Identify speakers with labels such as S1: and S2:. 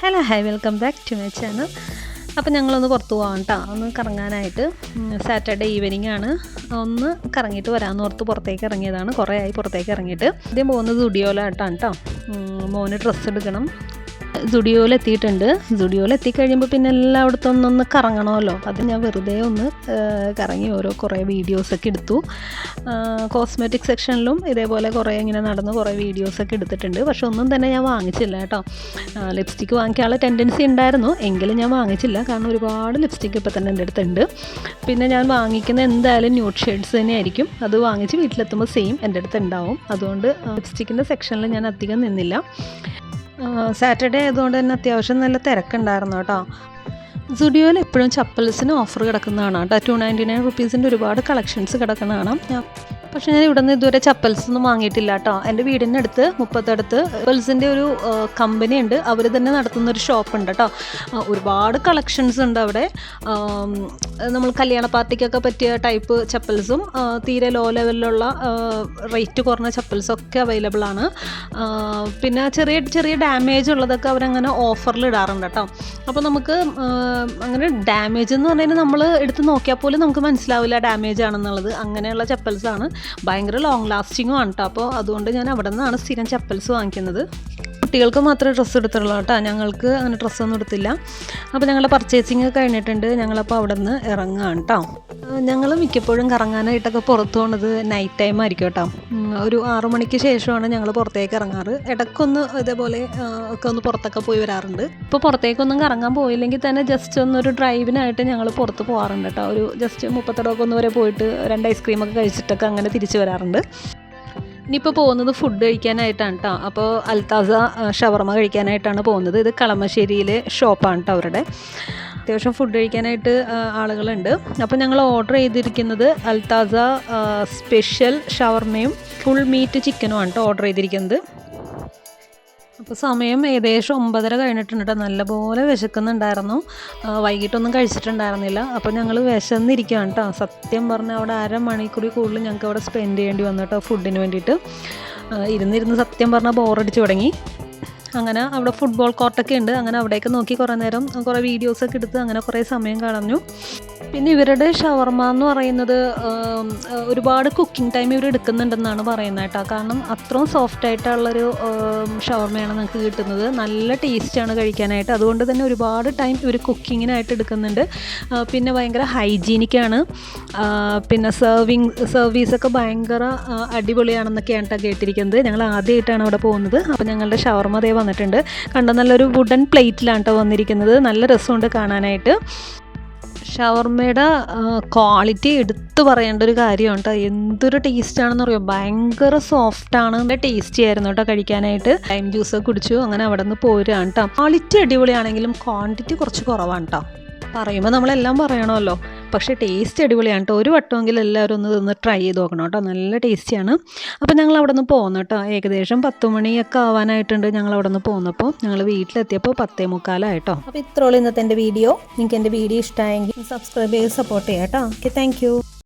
S1: Hello hi welcome back to my channel. അപ്പോൾ ഞങ്ങളൊന്ന് പുറത്ത് പോകാം കേട്ടോ ഒന്ന് കറങ്ങാനായിട്ട്. സാറ്റർഡേ ഈവനിങ് ആണ്. ഒന്ന് കറങ്ങിയിട്ട് വരാമെന്ന് ഓർത്ത് പുറത്തേക്ക് ഇറങ്ങിയതാണ്. കുറേ ആയി പുറത്തേക്ക് ഇറങ്ങിയിട്ട്. ആദ്യം പോകുന്നത് സുഡിയോയിലായിട്ടാണ് കേട്ടോ മോന് ഡ്രസ്സ് എടുക്കണം. സുഡിയോയിൽ എത്തിയിട്ടുണ്ട് സുഡിയോയിൽ എത്തിക്കഴിയുമ്പോൾ പിന്നെ എല്ലായിടത്തും ഒന്നൊന്ന് കറങ്ങണമല്ലോ. അത് ഞാൻ വെറുതെ ഒന്ന് കറങ്ങി ഓരോ കുറേ വീഡിയോസൊക്കെ എടുത്തു. കോസ്മെറ്റിക് സെക്ഷനിലും ഇതേപോലെ കുറേ ഇങ്ങനെ നടന്ന് കുറേ വീഡിയോസൊക്കെ എടുത്തിട്ടുണ്ട്. പക്ഷെ ഒന്നും തന്നെ ഞാൻ വാങ്ങിച്ചില്ല കേട്ടോ. ലിപ്സ്റ്റിക്ക് വാങ്ങിക്കാനുള്ള ടെൻഡൻസി ഉണ്ടായിരുന്നു. എങ്കിലും ഞാൻ വാങ്ങിച്ചില്ല. കാരണം ഒരുപാട് ലിപ്സ്റ്റിക്ക് ഇപ്പോൾ തന്നെ എന്റെ അടുത്തുണ്ട്. പിന്നെ ഞാൻ വാങ്ങിക്കുന്ന എന്തായാലും ന്യൂഡ് ഷെയ്ഡ്സ് തന്നെയായിരിക്കും. അത് വാങ്ങിച്ച് വീട്ടിലെത്തുമ്പോൾ സെയിം എന്റെ അടുത്ത് ഉണ്ടാവും. അതുകൊണ്ട് ലിപ്സ്റ്റിക്കിന്റെ സെക്ഷനിൽ ഞാൻ അധികം നിന്നില്ല. സാറ്റർഡേ ആയതുകൊണ്ട് തന്നെ അത്യാവശ്യം നല്ല തിരക്കുണ്ടായിരുന്നു കേട്ടോ. സുഡിയോയിൽ എപ്പോഴും ചപ്പൽസിന് ഓഫർ കിടക്കുന്നതാണ് കേട്ടോ. ടു നയന്റി നയൻ റുപ്പീസിന്റെ ഒരുപാട് കളക്ഷൻസ് കിടക്കുന്നതാണ്. പക്ഷേ ഞാൻ ഇവിടെ നിന്ന് ഇതുവരെ ചപ്പൽസ് ഒന്നും വാങ്ങിയിട്ടില്ല കേട്ടോ എന്റെ വീടിന്റെ അടുത്ത് മുപ്പത്തടുത്ത് ചപ്പൽസിന്റെ ഒരു കമ്പനി ഉണ്ട് അവർ തന്നെ നടത്തുന്ന ഒരു ഷോപ്പ് ഉണ്ട് കേട്ടോ ഒരുപാട് കളക്ഷൻസ് ഉണ്ട് അവിടെ. നമ്മൾ കല്യാണ പാർട്ടിക്കൊക്കെ പറ്റിയ ടൈപ്പ് ചപ്പൽസും തീരെ ലോ ലെവലിലുള്ള റേറ്റ് കുറഞ്ഞ ചപ്പൽസും ചപ്പൽസൊക്കെ അവൈലബിൾ ആണ്. പിന്നെ ചെറിയ ചെറിയ ഡാമേജ് ഉള്ളതൊക്കെ അവരങ്ങനെ ഓഫറിൽ ഇടാറുണ്ട് കേട്ടോ അപ്പോൾ നമുക്ക് അങ്ങനെ ഡാമേജ് എന്ന് പറഞ്ഞാൽ നമ്മൾ എടുത്ത് നോക്കിയാൽ പോലും നമുക്ക് മനസ്സിലാവില്ല ഡാമേജ് ആണെന്നുള്ളത്. അങ്ങനെയുള്ള ചപ്പൽസാണ്. ഭയങ്കര ലോങ് ലാസ്റ്റിങ്ങും ആണ് കേട്ടോ അപ്പോൾ അതുകൊണ്ട് ഞാൻ അവിടെ നിന്നാണ് സ്ഥിരം ചപ്പൽസ് വാങ്ങിക്കുന്നത്. കുട്ടികൾക്ക് മാത്രമേ ഡ്രസ്സ് എടുത്തുള്ളൂ കേട്ടോ. ഞങ്ങൾക്ക് അങ്ങനെ ഡ്രസ്സൊന്നും എടുത്തില്ല. അപ്പോൾ ഞങ്ങളുടെ പർച്ചേസിങ് കഴിഞ്ഞിട്ടുണ്ട്. ഞങ്ങളപ്പോൾ അവിടെ നിന്ന് ഇറങ്ങുകയാണ് കേട്ടോ ഞങ്ങൾ മിക്കപ്പോഴും കറങ്ങാനായിട്ടൊക്കെ പുറത്ത് പോകുന്നത് നൈറ്റ് ടൈം ആയിരിക്കും കേട്ടോ ഒരു ആറു മണിക്ക് ശേഷമാണ് ഞങ്ങൾ പുറത്തേക്ക് ഇറങ്ങാറ്. ഇടയ്ക്കൊന്ന് ഇതേപോലെ ഒക്കെ ഒന്ന് പുറത്തൊക്കെ പോയി വരാറുണ്ട്. ഇപ്പോൾ പുറത്തേക്കൊന്നും കറങ്ങാൻ പോയില്ലെങ്കിൽ തന്നെ ജസ്റ്റ് ഒന്നൊരു ഡ്രൈവിനായിട്ട് ഞങ്ങൾ പുറത്ത് പോകാറുണ്ട് കേട്ടോ ഒരു ജസ്റ്റ് മുപ്പത്തടമൊക്കെ ഒന്ന് വരെ പോയിട്ട് രണ്ട് ഐസ്ക്രീമൊക്കെ കഴിച്ചിട്ടൊക്കെ അങ്ങനെ തിരിച്ചു വരാറുണ്ട്. ഇനിയിപ്പോൾ പോകുന്നത് ഫുഡ് കഴിക്കാനായിട്ടാണ് കേട്ടോ അപ്പോൾ അൽതാസ ഷവർമ കഴിക്കാനായിട്ടാണ് പോകുന്നത്. ഇത് കളമശ്ശേരിയിലെ ഷോപ്പാണ് കേട്ടോ അവരുടെ. അത്യാവശ്യം ഫുഡ് കഴിക്കാനായിട്ട് ആളുകളുണ്ട്. അപ്പോൾ ഞങ്ങൾ ഓർഡർ ചെയ്തിരിക്കുന്നത് അൽതാസ സ്പെഷ്യൽ ഷവർമയും ഫുൾ മീറ്റ് ചിക്കനുമാണ് കേട്ടോ ഓർഡർ ചെയ്തിരിക്കുന്നത്. അപ്പോൾ സമയം ഏകദേശം ഒമ്പതര കഴിഞ്ഞിട്ടുണ്ട് കേട്ടോ നല്ലപോലെ വിശക്കുന്നുണ്ടായിരുന്നു. വൈകിട്ടൊന്നും കഴിച്ചിട്ടുണ്ടായിരുന്നില്ല. അപ്പോൾ ഞങ്ങൾ വിശന്നിരിക്കുകയാണ് കേട്ടോ സത്യം പറഞ്ഞാൽ അവിടെ അരമണിക്കൂറിൽ കൂടുതൽ ഞങ്ങൾക്ക് അവിടെ സ്പെൻഡ് ചെയ്യേണ്ടി വന്നു കേട്ടോ ഫുഡിന് വേണ്ടിയിട്ട്. ഇരുന്നിരുന്ന് സത്യം പറഞ്ഞാൽ ബോറടിച്ച് തുടങ്ങി. അങ്ങനെ അവിടെ ഫുട്ബോൾ കോർട്ടൊക്കെ ഉണ്ട്. അങ്ങനെ അവിടേക്ക് നോക്കി കുറേ നേരം കുറേ വീഡിയോസൊക്കെ എടുത്ത് അങ്ങനെ കുറേ സമയം കളഞ്ഞു. പിന്നെ ഇവരുടെ ഷവർമ എന്ന് പറയുന്നത് ഒരുപാട് കുക്കിംഗ് ടൈം ഇവർ എടുക്കുന്നുണ്ടെന്നാണ് പറയുന്നത് കേട്ടോ. കാരണം അത്രയും സോഫ്റ്റ് ആയിട്ടുള്ളൊരു ഷവർമയാണ് നമുക്ക് കിട്ടുന്നത്. നല്ല ടേസ്റ്റാണ് കഴിക്കാനായിട്ട്. അതുകൊണ്ട് തന്നെ ഒരുപാട് ടൈം ഇവർ കുക്കിങ്ങിനായിട്ട് എടുക്കുന്നുണ്ട്. പിന്നെ ഭയങ്കര ഹൈജീനിക്കാണ് പിന്നെ സെർവിങ് സർവീസൊക്കെ ഭയങ്കര അടിപൊളിയാണെന്നൊക്കെയാണ് കേട്ടോ കേട്ടിരിക്കുന്നത്. ഞങ്ങൾ ആദ്യമായിട്ടാണ് അവിടെ പോകുന്നത്. അപ്പോൾ ഞങ്ങളുടെ ഷവർമ ദേ വന്നിട്ടുണ്ട്. കണ്ട നല്ലൊരു വുഡൻ പ്ലേറ്റിലാണ് കേട്ടോ വന്നിരിക്കുന്നത്. നല്ല രസമുണ്ട് കാണാനായിട്ട്. ഷവർമയുടെ ക്വാളിറ്റി എടുത്തു പറയേണ്ട ഒരു കാര്യമാണ് കേട്ടോ എന്തൊരു ടേസ്റ്റ് ആണെന്ന് അറിയോ ഭയങ്കര സോഫ്റ്റ് ആണ്. നല്ല ടേസ്റ്റി ആയിരുന്നു കേട്ടോ കഴിക്കാനായിട്ട്. ലൈം ജ്യൂസ് കുടിച്ചു അങ്ങനെ അവിടെ നിന്ന് പോരുകയാണ് കേട്ടോ ക്വാളിറ്റി അടിപൊളിയാണെങ്കിലും ക്വാണ്ടിറ്റി കുറച്ച് കുറവാണ് കേട്ടോ പറയുമ്പോൾ നമ്മളെല്ലാം പറയണമല്ലോ. പക്ഷേ ടേസ്റ്റ് അടിപൊളിയാണ് കേട്ടോ. ഒരു വട്ടമെങ്കിലും എല്ലാവരും ഒന്ന് ഇതൊന്ന് ട്രൈ ചെയ്ത് നോക്കണം കേട്ടോ. നല്ല ടേസ്റ്റിയാണ് അപ്പോൾ ഞങ്ങൾ അവിടെ നിന്ന് പോകുന്നു കേട്ടോ. ഏകദേശം പത്ത് മണിയൊക്കെ ആവാനായിട്ടുണ്ട് ഞങ്ങൾ അവിടെ നിന്ന് പോകുന്നപ്പോൾ ഞങ്ങൾ വീട്ടിലെത്തിയപ്പോൾ പത്തേ മുക്കാലായിട്ടോ. അപ്പോൾ ഇത്രയുള്ള ഇന്നത്തെ എന്റെ വീഡിയോ. നിങ്ങൾക്ക് എന്റെ വീഡിയോ ഇഷ്ടമായെങ്കിൽ സബ്സ്ക്രൈബ് ചെയ്ത് സപ്പോർട്ട് ചെയ്യാം കേട്ടോ. Okay thank